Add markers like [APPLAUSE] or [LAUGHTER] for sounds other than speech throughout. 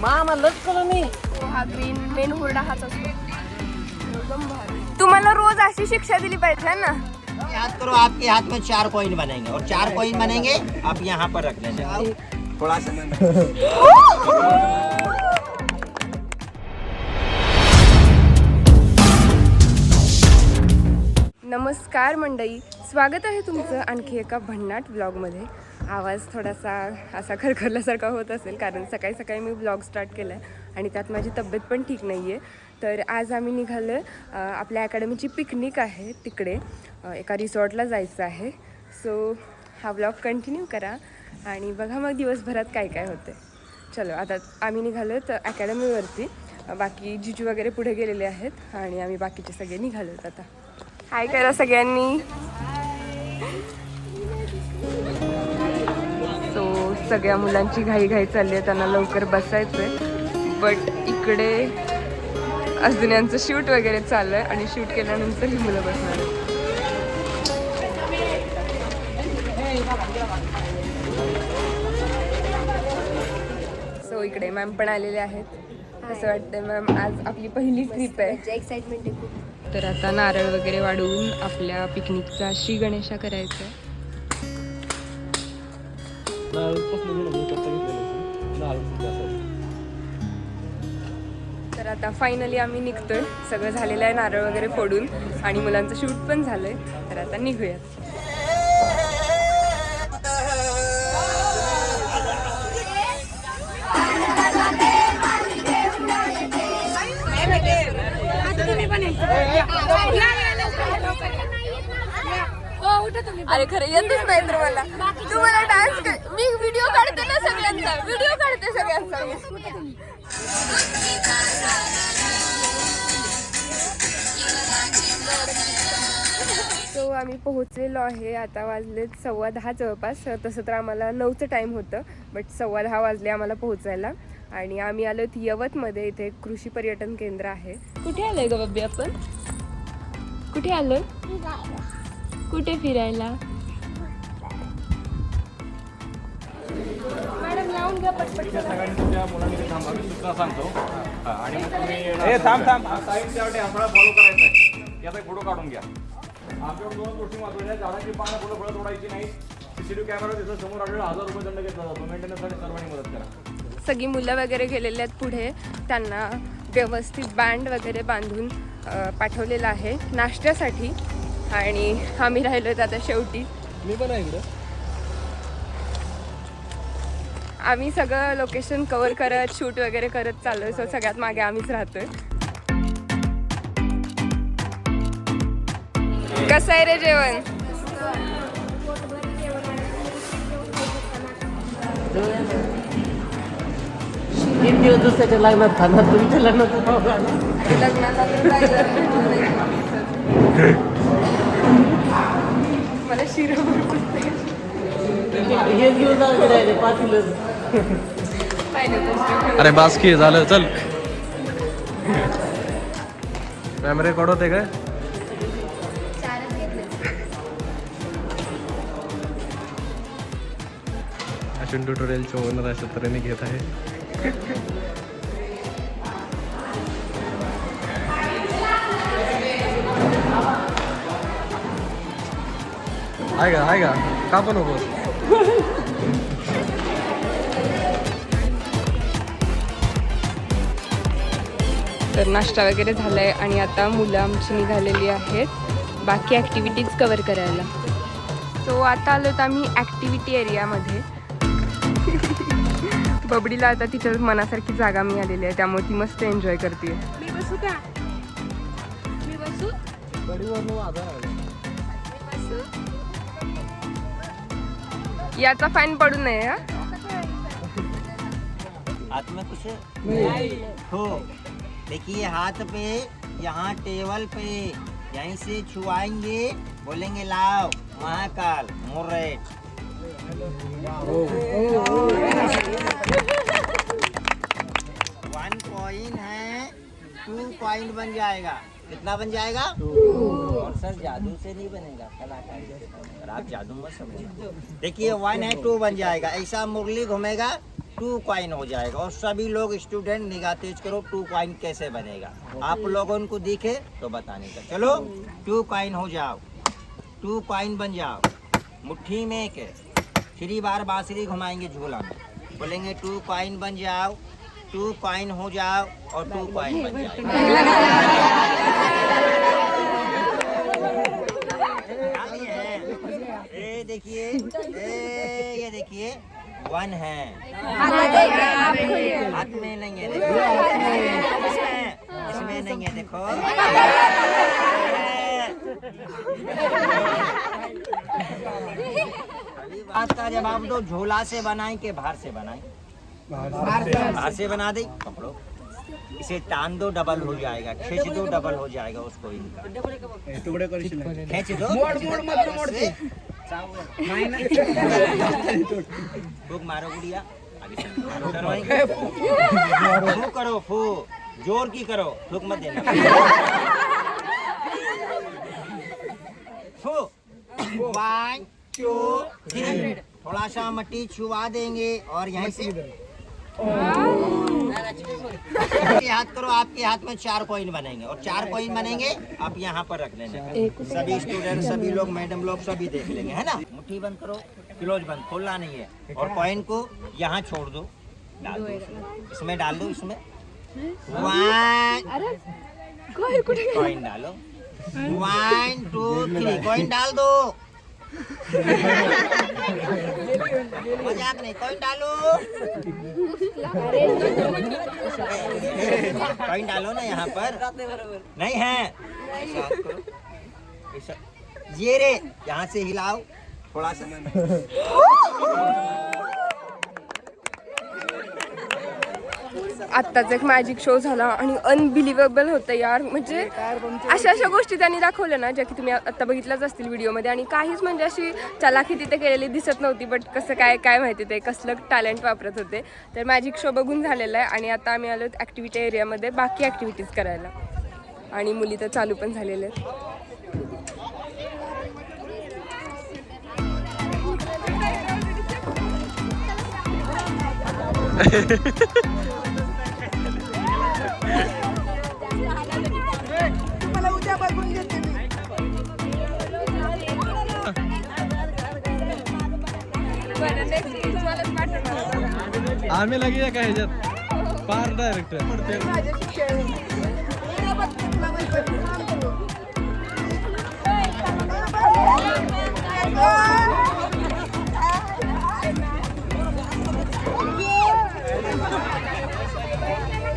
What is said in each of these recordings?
मामा लटकलं नाही हा ग्रीन मेन हुरडा हाच असतो. तुम्हाला रोज अशी शिक्षा दिली पाहिजे है ना. याद करो आपके हाथ में चार कॉइन बनेंगे। और चार कॉइन बनेंगे आप यहाँ पर रख लेना। थोड़ा सा नमस्कार मंडळी. स्वागत आहे तुमचं आणखी एका भन्नाट ब्लॉगमध्ये आवाज थोडासा असा खरखरल्यासारखा होत असेल कारण सकाळी सकाळी मी ब्लॉग स्टार्ट केला आहे आणि त्यात माझी तब्येत पण ठीक नाही आहे तर आज आम्ही निघालो आहे आपल्या अकॅडमीची पिकनिक आहे तिकडे. एका रिसॉर्टला जायचं आहे. सो हा ब्लॉग कंटिन्यू करा आणि बघा मग दिवसभरात काय काय होते चलो आता आम्ही निघालो तर अकॅडमीवरती बाकी जिजू वगैरे पुढे गेलेले आहेत आणि आम्ही बाकीचे सगळे निघालो आता. हाय करा सगळ्यांनी. सगळ्या मुलांची घाई घाई चालली आहे त्यांना लवकर बसायचं आहे बट इकडे अजून यांचं शूट वगैरे चाललं आहे आणि शूट केल्यानंतर ही मुलं बसणार आहेत. सो इकडे मॅम पण आलेले आहेत. कसं वाटतं मॅम आज आपली पहिली ट्रिप आहे. एक्साइटमेंट तर आता नारळ वगैरे वाढवून आपल्या पिकनिकचा श्री गणेशा करायचा आहे तर आता फायनली आम्ही निघतोय. सगळं झालेलं आहे नारळ वगैरे फोडून आणि मुलांचं शूट पण झालंय. तर आता निघूयात. अरे खरं येतच नाही तर मला. तू मला डान्स आम्ही पोहोचलेलो आहे. आता वाजलेत सव्वा दहा जवळपास. तसं तर आम्हाला नऊचं टाईम होतं बट सव्वा दहा वाजले आम्हाला पोहोचायला. आणि आम्ही आलो यवतमध्ये. इथे कृषी पर्यटन केंद्र आहे. कुठे आलोय ग बब्बी आपण? कुठे आलोय? कुठे फिरायला? ए थांब थांब. साईड त्यासाठी फॉलो करायचं आहे याचा फोटो काढून घ्या. आमच्याकडे दोन गोष्टी महत्त्वाच्या आहेत. झाडाची पानं फुलं फळं तोडायची नाही. सीसीटीव्ही कॅमेरा तिथं समोर आढळला हजार रुपये दंड घेतला जातो. मेंटेनन्ससाठी सर्वांनी मदत करा. सगळी मुलं वगैरे गेलेले आहेत पुढे. त्यांना व्यवस्थित बँड वगैरे बांधून पाठवलेलं आहे. नाश्त्यासाठी. आणि आम्ही राहिलो आता शेवटी. मी पण आहे इकडं. आम्ही सगळं लोकेशन कवर करत शूट वगैरे करत चाललोय. सो सगळ्यात मागे आम्हीच राहतोय. कसं आहे रे जेवण? तीन दिवस दुसऱ्याच्या लग्नात खाणार तुमच्या लग्नात नाव घाला. लग्नाला तर जायला मला शिरा हे दिवस जाऊ राहिले पाटीलच अरे बासकी झालं चल. मॅम रेकॉर्ड होते काय किचन ट्युटोरियलचे ओनर अशा तऱ्हेने घेत आहे. आहे का आहे का का पण नको तर नाश्ता वगैरे झाला आहे आणि आता मुलं आमची निघालेली आहेत. बाकी ॲक्टिव्हिटीज कवर करायला. सो आता आलो तर आम्ही ॲक्टिव्हिटी एरियामध्ये बबडीला आता तिच्या मनासारखी जागा मिळालेली आहे त्यामुळे ती मस्त एन्जॉय करते. मी बसू का? मी बसू? याचा फाईन पडू नये हा? हाथ में कुछ हो. देखिए हाथ पे यहाँ टेबल पे. यहीं से छुआएंगे बोलेंगे लाओ महाकाल मोरेट वन कॉइन है टू पॉइंट बन जाएगा। कितना बन जाएगा? और सर जादू से नहीं बनेगा कलाकारी। आप जादू मत समझिए। देखिए वन है टू बन जाएगा। ऐसा मुरली घूमेगा टू क्वाइन हो जाएगा। और सभी लोग स्टूडेंट निगाह तेज करो टू कॉइन कैसे बनेगा। आप लोगों को दिखे तो बताने का। चलो टू क्वाइन हो जाओ। टू कॉइन बन जाओ। मुट्ठी में एक है। थ्री बार बांसुरी घुमाएँगे झूला में। बोलेंगे टू कॉइन बन जाओ टू कॉइन हो जाओ और टू कॉइन बन जाओ। ये देखिए ये देखिए वन है। हाथ में नहीं है देखो। इसमें नहीं है देखो। [LAUGHS] [LAUGHS] [LAUGHS] बात का जवाब दो झोला से बनाए के बाहर से बनाए? बाहर से। बना दे पकड़ो इसे टान दो डबल हो जाएगा। खींच दो डबल हो जाएगा उसको इनका खींच दो। मारो गुड़िया। अभी से मारो डरवाएँगे। फू करो फू ज़ोर की करो फूक मत देना। [LAUGHS] फू थ्री थोड़ा सा मट्टी छुआ देंगे और यहीं से आपके हाथ करो आपके हाथ में चार कॉइन बनेंगे। और चार कॉइन बनेंगे आप यहाँ पर रख लेना। सभी स्टूडेंट सभी लोग मैडम लोग सभी देख लेंगे है ना? मुट्ठी बंद करो क्लोज बंद खोलना नहीं है। और कॉइन को यहाँ छोड़ दो। डाल दो इसमें। डाल दो इसमें। कॉइन डालो। वन टू थ्री कॉइन डाल दो। कॉइन डालो ना यहाँ पर नहीं है ये रे यहाँ से हिलाओ थोड़ा सा। [LAUGHS] [LAUGHS] आत्ताच एक मॅजिक शो झाला आणि अनबिलिव्हेबल होतं यार. म्हणजे अशा अशा गोष्टी त्यांनी दाखवल्या ना ज्या की तुम्ही आत्ता बघितल्याच असतील व्हिडिओमध्ये आणि काहीच म्हणजे अशी चलाखी तिथे केलेली दिसत नव्हती बट कसं काय काय माहिती ते कसलं टॅलेंट वापरत होते. तर मॅजिक शो बघून झालेला आहे आणि आता आम्ही आलो ॲक्टिव्हिटी एरियामध्ये बाकी ॲक्टिव्हिटीज करायला. आणि मुली तर चालू पण झालेल्या आहेत. आम्ही लगे का ह्याच्यात. पार डायरेक्ट डाडकलो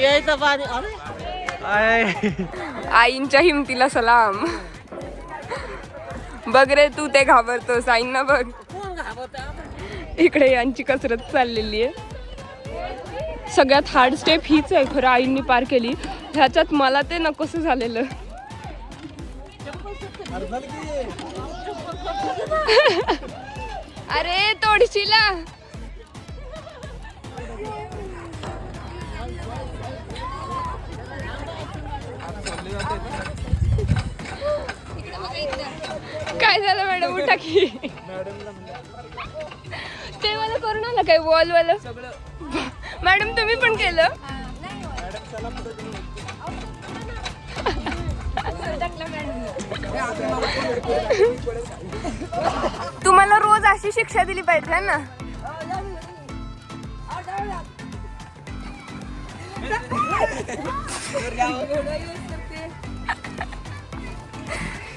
यायचं पाणी. अरे. आईंच्या हिमतीला सलाम. बघ रे तू ते घाबरतोस आईंना बघ. इकडे यांची कसरत चाललेली आहे. सगळ्यात हार्ड स्टेप हीच आहे खरं आईंनी पार केली. ह्याच्यात मला ते नकोसं झालेलं. अरे तोडशीला. काय झालं मॅडम? उठा की. ते मला करू ना काय वॉल वाल मॅडम तुम्ही पण केलं? तुम्हाला रोज अशी शिक्षा दिली पाहिजे ना?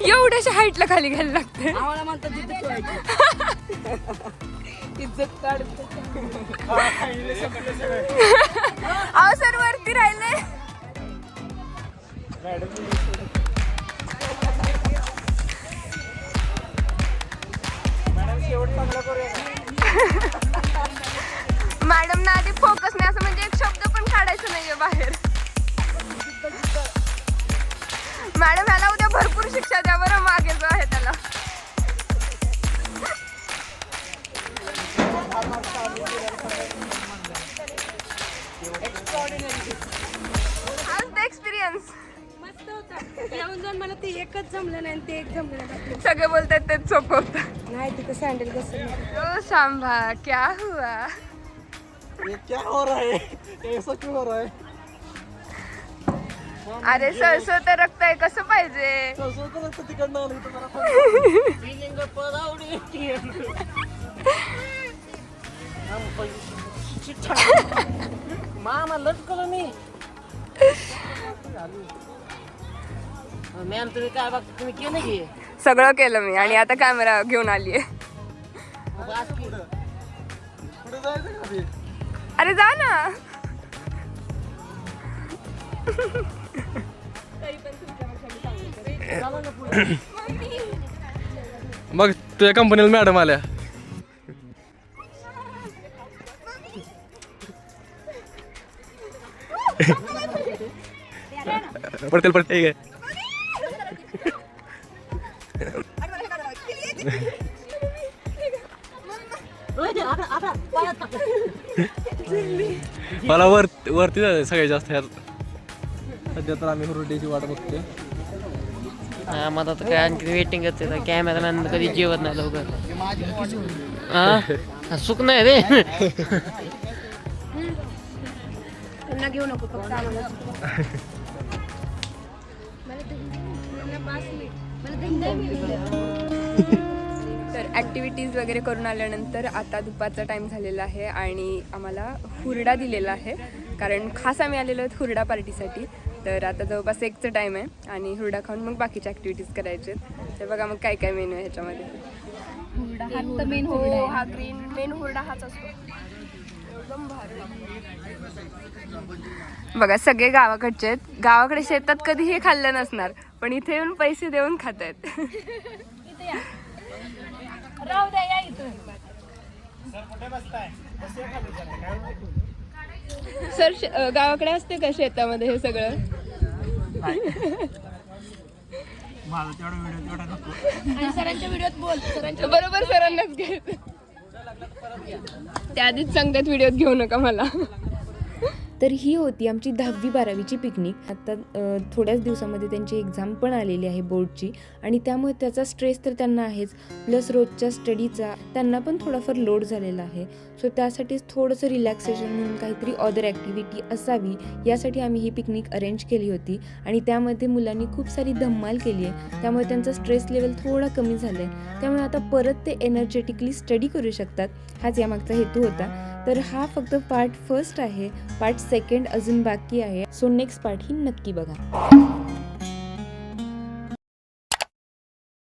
एवढ्याशा हाईटला खाली घ्यायला लागते [LAUGHS] इज्जत काढतो. अहो सर वरती राहिले. मॅडम ना आधी फोकस नाही असं म्हणजे एक शब्द पण काढायचं नाहीये बाहेर. मॅडम ह्याला उद्या भरपूर शिक्षा द्या. एक्सपिरियन्स मस्त होतं. येऊन जाऊन मला ते एकच जमलं नाही आणि ते एक जमलं नाही. सगळे बोलतात तेच सोपं होतं. नाही तिथं सँडल कसं ओ सांभा क्या हुआ? क्या हो रहा है? ऐसा क्यों हो रहा है? अरे सरसो तर रक्त आहे कसं पाहिजे? तिकडनं आलं इथं जरा. [LAUGHS] फिलिंग पदावडी [LAUGHS] मामा लटकलं मी. मॅम तुम्ही काय बघता? तुम्ही केलं की? सगळं केलं मी आणि आता कॅमेरा घेऊन की. अरे जा ना. मग तुझ्या कंपनीला मॅडम आल्या. [LAUGHS] पडतील पडते ठीक आहे. मला वर वरती जायचं सगळ्यात जास्त ह्यात. सध्या तर आम्ही हुरड्याची वाट बघतोय. मला तर काय आणखी वेटिंग कॅमेरामॅन कधी जेवत नाही लवकर. हा? सुख नाही रे. त्यांना घेऊ नको फक्त आम्हाला [LAUGHS] तर ॲक्टिव्हिटीज वगैरे करून आल्यानंतर आता दुपारचा टाईम झालेला आहे आणि आम्हाला हुरडा दिलेला आहे. कारण खास आम्ही आलेलो आहोत हुरडा पार्टीसाठी. तर आता जवळपास एकचं टाईम आहे आणि हुरडा खाऊन मग बाकीच्या ॲक्टिव्हिटीज करायचे तर बघा मग काय काय मेनू आहे ह्याच्यामध्ये. मेन हो हा ग्रीन मेन हुरडा हाच असतो. बघा सगळे गावाकडचे आहेत. गावाकडे शेतात कधी हे खाल्लं नसणार पण इथे येऊन पैसे देऊन खात आहेत. राहू द्या या इथं सर गावाकडे असते का शेतामध्ये हे सगळं? सरांच्या व्हिडिओत बोल. सरांच्या बरोबर सरांनाच घ्यायचं त्या आधीच सांगतात व्हिडिओत घेऊ नका मला. तर ही होती आमची दहावी बारावीची पिकनिक. आता थोड्याच दिवसामध्ये त्यांची एक्झाम पण आलेली आहे बोर्डची आणि त्यामुळे त्याचा स्ट्रेस तर त्यांना आहेच. प्लस रोजच्या स्टडीचा त्यांना पण थोडाफार लोड झालेला आहे. सो त्यासाठीच थोडंसं रिलॅक्सेशन म्हणून काहीतरी अदर ॲक्टिव्हिटी असावी यासाठी आम्ही ही पिकनिक अरेंज केली होती. आणि त्यामध्ये मुलांनी खूप सारी धम्माल केली आहे. त्यामुळे त्यांचा स्ट्रेस लेवल थोडा कमी झाला आहे त्यामुळे आता परत ते एनर्जेटिकली स्टडी करू शकतात. हाच यामागचा हेतू होता. तर हा फक्त पार्ट फर्स्ट आहे. पार्ट सेकंड अजून बाकी आहे. सो नेक्स्ट पार्ट ही नक्की बघा.